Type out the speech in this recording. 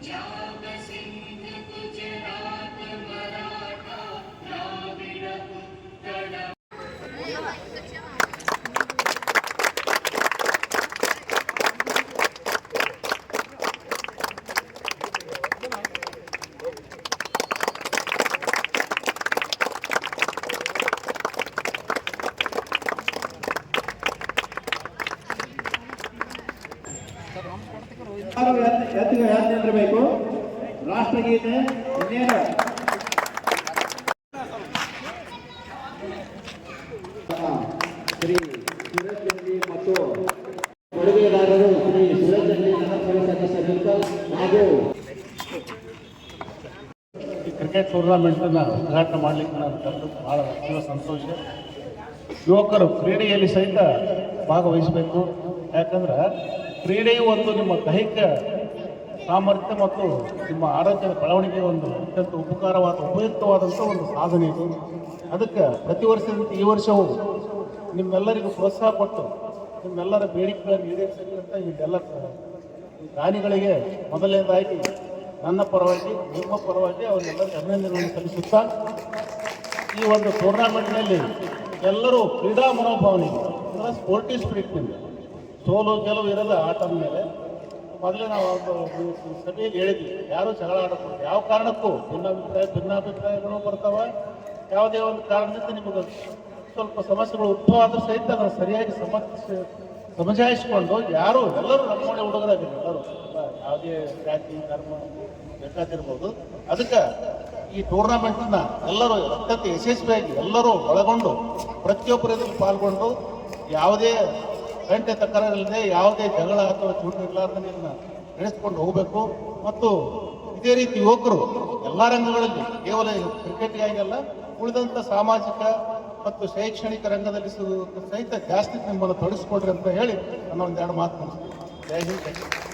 交个心，天不觉老。ಎತ್ತಿಗೆ ಯಾರು ನಿಂದಿರಬೇಕು ರಾಷ್ಟ್ರಗೀತೆ ಇನ್ನೇನು ಮತ್ತು ಕ್ರಿಕೆಟ್ ಉದ್ಘಾಟನೆ ಮಾಡಲಿಕ್ಕೆ ನಾನು ಕರೆದು ಭಾಳ ಅತೀವ ಸಂತೋಷ. ಯುವಕರು ಕ್ರೀಡೆಯಲ್ಲಿ ಸಹಿತ ಭಾಗವಹಿಸಬೇಕು. ಯಾಕಂದ್ರೆ ಕ್ರೀಡೆಯು ಒಂದು ನಿಮ್ಮ ದೈಹಿಕ ಸಾಮರ್ಥ್ಯ ಮತ್ತು ನಿಮ್ಮ ಆರೋಗ್ಯದ ಬೆಳವಣಿಗೆ ಒಂದು ಅತ್ಯಂತ ಉಪಕಾರವಾದ, ಉಪಯುಕ್ತವಾದಂಥ ಒಂದು ಸಾಧನೆ ಇದು. ಅದಕ್ಕೆ ಪ್ರತಿ ವರ್ಷದಂತೆ ಈ ವರ್ಷವೂ ನಿಮ್ಮೆಲ್ಲರಿಗೂ ಪ್ರೋತ್ಸಾಹ ಕೊಟ್ಟು ನಿಮ್ಮೆಲ್ಲರ ಬೇಡಿಕೆಗಳನ್ನು ಈಡೇರಿಸಲಿ ಇದೆಲ್ಲ ಪ್ರಾಣಿಗಳಿಗೆ ಮೊದಲನೇದಾಗಿ ನನ್ನ ಪರವಾಗಿ, ನಿಮ್ಮ ಪರವಾಗಿ ಅವರೆಲ್ಲ ಅಭಿನಂದನೆಗಳನ್ನು ಸಲ್ಲಿಸುತ್ತಾ ಈ ಒಂದು ಟೂರ್ನಾಮೆಂಟ್ನಲ್ಲಿ ಎಲ್ಲರೂ ಕ್ರೀಡಾ ಮನೋಭಾವನೆ ಅಂದರೆ ಸ್ಪೋರ್ಟಿವ್ ಸ್ಪಿರಿಟ್ನಿಂದ ಸೋಲು ಗೆಲುವು ಇರೋದು ಆಟದ ಮೇಲೆ. ಮೊದಲೇ ನಾವು ಒಂದು ಸಭೆಯಲ್ಲಿ ಹೇಳಿದ್ವಿ, ಯಾರು ಜಗಳ ಆಡಬೇಕು ಯಾವ ಕಾರಣಕ್ಕೂ ಭಿನ್ನಾಭಿಪ್ರಾಯ, ಭಿನ್ನಾಭಿಪ್ರಾಯಗಳು ಬರ್ತಾವೆ. ಯಾವುದೇ ಒಂದು ಕಾರಣದಿಂದ ನಿಮಗೆ ಸ್ವಲ್ಪ ಸಮಸ್ಯೆಗಳು ಉದ್ಭವ ಆದರೂ ಸಹಿತ ಅದನ್ನು ಸರಿಯಾಗಿ ಸಮರ್ಥಿಸಿ ಸಮಜಾಯಿಸ್ಕೊಂಡು ಯಾರು ಎಲ್ಲರೂ ನಮ್ಮೊಳ್ಳೆ ಹುಡುಗರಾಗಿರ್ತಾರೆ ಎಲ್ಲರೂ ಯಾವುದೇ ಜಾತಿ, ಧರ್ಮ ಬೇಕಾಗಿರ್ಬೋದು ಅದಕ್ಕೆ ಈ ಟೂರ್ನಮೆಂಟ್ನ ಎಲ್ಲರೂ ಅತ್ಯಂತ ಯಶಸ್ವಿಯಾಗಿ ಎಲ್ಲರೂ ಒಳಗೊಂಡು ಪ್ರತಿಯೊಬ್ಬರಿಂದ ಪಾಲ್ಗೊಂಡು ಯಾವುದೇ ಗಂಟೆ ತಕರಾರಿಲ್ಲದೆ ಯಾವುದೇ ಜಗಳ ಅಥವಾ ಚೂಟು ಇದನ್ನ ನಡೆಸ್ಕೊಂಡು ಹೋಗಬೇಕು ಮತ್ತು ಇದೇ ರೀತಿ ಯುವಕರು ಎಲ್ಲ ರಂಗಗಳಲ್ಲಿ, ಕೇವಲ ಕ್ರಿಕೆಟ್ಗಾಗಿಲ್ಲ ಉಳಿದಂಥ ಸಾಮಾಜಿಕ ಮತ್ತು ಶೈಕ್ಷಣಿಕ ರಂಗದಲ್ಲಿ ಸಹಿತ ಜಾಸ್ತಿ ನಿಮ್ಮನ್ನು ತೊಡಗಿಸ್ಕೊಡ್ರಿ ಅಂತ ಹೇಳಿ ನನ್ನ ಒಂದೆರಡು ಮಾತು ಮುಗಿಸ್ತೀನಿ ಜೈ ಹಿಂದ್.